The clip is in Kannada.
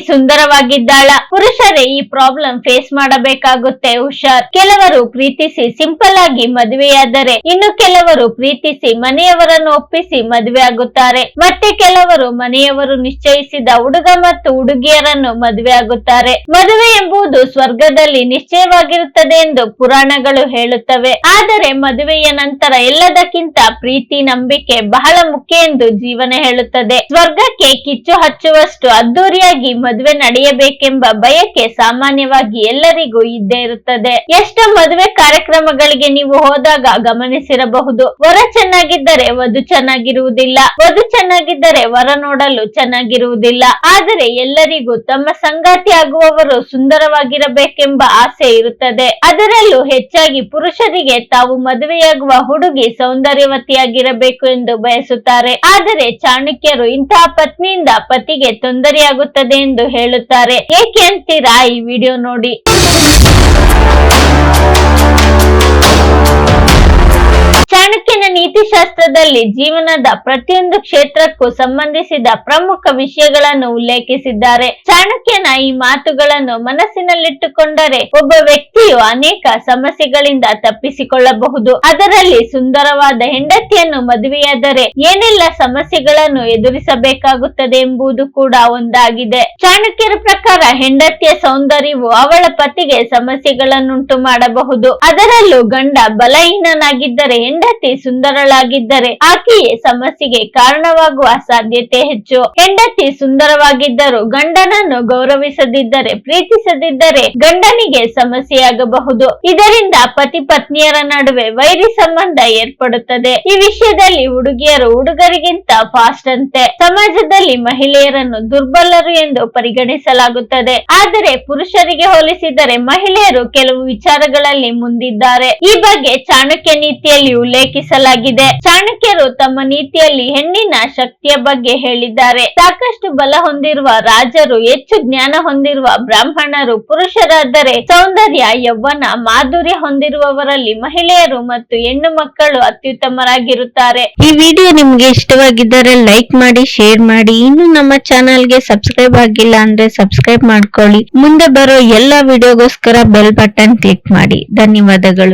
ಸುಂದರವಾಗಿದ್ದಾಳ. ಪುರುಷರೇ, ಈ ಪ್ರಾಬ್ಲಮ್ ಫೇಸ್ ಮಾಡಬೇಕಾಗುತ್ತೆ, ಹುಷಾರ್. ಕೆಲವರು ಪ್ರೀತಿಸಿ ಸಿಂಪಲ್ ಆಗಿ ಮದುವೆಯಾದರೆ, ಇನ್ನು ಕೆಲವರು ಪ್ರೀತಿಸಿ ಮನೆಯವರನ್ನು ಒಪ್ಪಿಸಿ ಮದುವೆ ಆಗುತ್ತಾರೆ. ಮತ್ತೆ ಕೆಲವರು ಮನೆಯವರು ನಿಶ್ಚಯಿಸಿದ ಹುಡುಗ ಮತ್ತು ಹುಡುಗಿಯರನ್ನು ಮದುವೆ ಆಗುತ್ತಾರೆ. ಮದುವೆ ಎಂಬುದು ಸ್ವರ್ಗದಲ್ಲಿ ನಿಶ್ಚಯವಾಗಿರುತ್ತದೆ ಎಂದು ಪುರಾಣಗಳು ಹೇಳುತ್ತವೆ. ಆದರೆ ಮದುವೆಯ ನಂತರ ಎಲ್ಲದಕ್ಕಿಂತ ಪ್ರೀತಿ, ನಂಬಿಕೆ ಬಹಳ ಮುಖ್ಯ ಎಂದು ಜೀವನ ಹೇಳುತ್ತದೆ. ಸ್ವರ್ಗಕ್ಕೆ ಕಿಚ್ಚು ಹಚ್ಚುವಷ್ಟು ಅದ್ದೂರಿಯಾಗಿ ಮದುವೆ ನಡೆಯಬೇಕೆಂಬ ಬಯಕೆ ಸಾಮಾನ್ಯವಾಗಿ ಎಲ್ಲರಿಗೂ ಇದ್ದೇ ಇರುತ್ತದೆ. ಎಷ್ಟೋ ಮದುವೆ ಕಾರ್ಯಕ್ರಮಗಳಿಗೆ ನೀವು ಹೋದಾಗ ಗಮನಿಸಿರಬಹುದು. ವರ ಚೆನ್ನಾಗಿದ್ದರೆ ವಧು ಚೆನ್ನಾಗಿರುವುದಿಲ್ಲ. ವಧು ಚೆನ್ನಾಗಿದ್ದರೆ ವರ ನೋಡಲು ಚೆನ್ನಾಗಿರುವುದಿಲ್ಲ. ಆದರೆ ಎಲ್ಲರಿಗೂ ತಮ್ಮ ಸಂಗಾತಿ ಆಗುವವರು ಸುಂದರವಾಗಿರಬೇಕೆಂಬ ಆಸೆ ಇರುತ್ತದೆ. ಅದರಲ್ಲೂ ಹೆಚ್ಚಾಗಿ ಪುರುಷರಿಗೆ ತಾವು ಮದುವೆಯಾಗುವ ಹುಡುಗಿ ಸೌಂದರ್ಯವತಿಯಾಗಿರಬೇಕು ಎಂದು ಬಯಸುತ್ತಾರೆ. ಆದರೆ ಚಾಣಕ್ಯರು ಇಂತಹ ಪತ್ನಿಯಿಂದ ಪತಿಗೆ ತೊಂದರೆಯಾಗುತ್ತದೆ ಎಂದು ಹೇಳುತ್ತಾರೆ. ಏಕೆ ಅಂತೀರಾ ಈ ವಿಡಿಯೋ ನೋಡಿ? ನೀತಿಶಾಸ್ತ್ರದಲ್ಲಿ ಜೀವನದ ಪ್ರತಿಯೊಂದು ಕ್ಷೇತ್ರಕ್ಕೂ ಸಂಬಂಧಿಸಿದ ಪ್ರಮುಖ ವಿಷಯಗಳನ್ನು ಉಲ್ಲೇಖಿಸಿದ್ದಾರೆ. ಚಾಣಕ್ಯನ ಈ ಮಾತುಗಳನ್ನು ಮನಸ್ಸಿನಲ್ಲಿಟ್ಟುಕೊಂಡರೆ ಒಬ್ಬ ವ್ಯಕ್ತಿಯು ಅನೇಕ ಸಮಸ್ಯೆಗಳಿಂದ ತಪ್ಪಿಸಿಕೊಳ್ಳಬಹುದು. ಅದರಲ್ಲಿ ಸುಂದರವಾದ ಹೆಂಡತಿಯನ್ನು ಮದುವೆಯಾದರೆ ಏನೆಲ್ಲ ಸಮಸ್ಯೆಗಳನ್ನು ಎದುರಿಸಬೇಕಾಗುತ್ತದೆ ಎಂಬುದು ಕೂಡ ಒಂದಾಗಿದೆ. ಚಾಣಕ್ಯರ ಪ್ರಕಾರ ಹೆಂಡತಿಯ ಸೌಂದರ್ಯವು ಅವಳ ಪತಿಗೆ ಸಮಸ್ಯೆಗಳನ್ನುಂಟು ಮಾಡಬಹುದು. ಅದರಲ್ಲೂ ಗಂಡ ಬಲಹೀನನಾಗಿದ್ದರೆ ಹೆಂಡತಿ ಸುಂದರಳಾಗಿದ್ದರೆ ಆಕೆಯೇ ಸಮಸ್ಯೆಗೆ ಕಾರಣವಾಗುವ ಸಾಧ್ಯತೆ ಹೆಚ್ಚು. ಹೆಂಡತಿ ಸುಂದರವಾಗಿದ್ದರೂ ಗಂಡನನ್ನು ಗೌರವಿಸದಿದ್ದರೆ, ಪ್ರೀತಿಸದಿದ್ದರೆ ಗಂಡನಿಗೆ ಸಮಸ್ಯೆಯಾಗಬಹುದು. ಇದರಿಂದ ಪತಿ ಪತ್ನಿಯರ ನಡುವೆ ವೈರಿ ಸಂಬಂಧ ಏರ್ಪಡುತ್ತದೆ. ಈ ವಿಷಯದಲ್ಲಿ ಹುಡುಗಿಯರು ಹುಡುಗರಿಗಿಂತ ಫಾಸ್ಟ್ ಅಂತೆ. ಸಮಾಜದಲ್ಲಿ ಮಹಿಳೆಯರನ್ನು ದುರ್ಬಲರು ಎಂದು ಪರಿಗಣಿಸಲಾಗುತ್ತದೆ. ಆದರೆ ಪುರುಷರಿಗೆ ಹೋಲಿಸಿದರೆ ಮಹಿಳೆಯರು ಕೆಲವು ವಿಚಾರಗಳಲ್ಲಿ ಮುಂದಿದ್ದಾರೆ. ಈ ಬಗ್ಗೆ ಚಾಣಕ್ಯ ನೀತಿಯಲ್ಲಿ ಉಲ್ಲೇಖಿಸಲಾಗಿದೆ. ಚಾಣಕ್ಯರು ತಮ್ಮ ನೀತಿಯಲ್ಲಿ ಹೆಣ್ಣಿನ ಶಕ್ತಿಯ ಬಗ್ಗೆ ಹೇಳಿದ್ದಾರೆ. ಸಾಕಷ್ಟು ಬಲ ಹೊಂದಿರುವ ರಾಜರು, ಹೆಚ್ಚು ಜ್ಞಾನ ಹೊಂದಿರುವ ಬ್ರಾಹ್ಮಣರು, ಪುರುಷರಾದರೆ ಸೌಂದರ್ಯ ಯೌವನ ಮಾಧುರ್ಯ ಹೊಂದಿರುವವರಲ್ಲಿ ಮಹಿಳೆಯರು ಮತ್ತು ಹೆಣ್ಣು ಮಕ್ಕಳು ಅತ್ಯುತ್ತಮರಾಗಿರುತ್ತಾರೆ. ಈ ವಿಡಿಯೋ ನಿಮ್ಗೆ ಇಷ್ಟವಾಗಿದ್ದರೆ ಲೈಕ್ ಮಾಡಿ, ಶೇರ್ ಮಾಡಿ. ಇನ್ನು ನಮ್ಮ ಚಾನಲ್ಗೆ ಸಬ್ಸ್ಕ್ರೈಬ್ ಆಗಿಲ್ಲ ಅಂದ್ರೆ ಸಬ್ಸ್ಕ್ರೈಬ್ ಮಾಡ್ಕೊಳ್ಳಿ. ಮುಂದೆ ಬರೋ ಎಲ್ಲಾ ವಿಡಿಯೋಗೋಸ್ಕರ ಬೆಲ್ ಬಟನ್ ಕ್ಲಿಕ್ ಮಾಡಿ. ಧನ್ಯವಾದಗಳು.